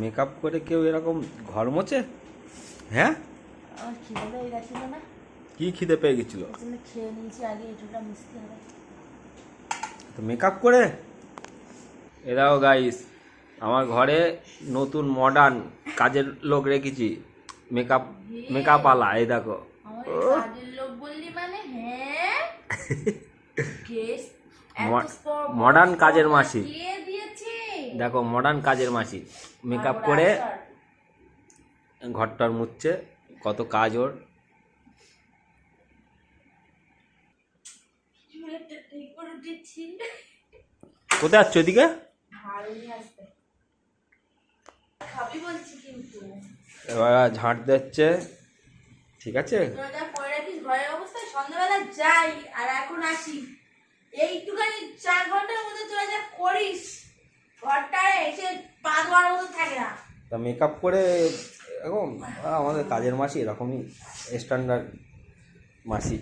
Makeup করে কেউ এরকম ঘর মোছে? হ্যাঁ? কি খিদে পেয়ে গেছিল? তো মেকআপ করে? এরাও গাইস আমার ঘরে নতুন মডার্ন কাজের লোক রেখেছি। মেকআপ মেকআপ আলা এই দেখো। বললি মানে? হ্যাঁ? কাজের মাসি। দেখো মডার্ন কাজের মাসি। মেকআপ করে ঘরটার মুছছে কত কাজ ওর। কোথায় যাচ্ছ ওদিকে এবার ঝাঁট দিচ্ছে। ঠিক আছে? ঘরের অবস্থা সন্ধ্যাবেলা যাই আর এখন আসি এইটুখানি চার ঘণ্টার মধ্যে তোরা যা করিস ঘরটায় তা মেকআপ করে এরকম আমাদের কাজের মাসি এরকমই স্ট্যান্ডার্ড মাসি।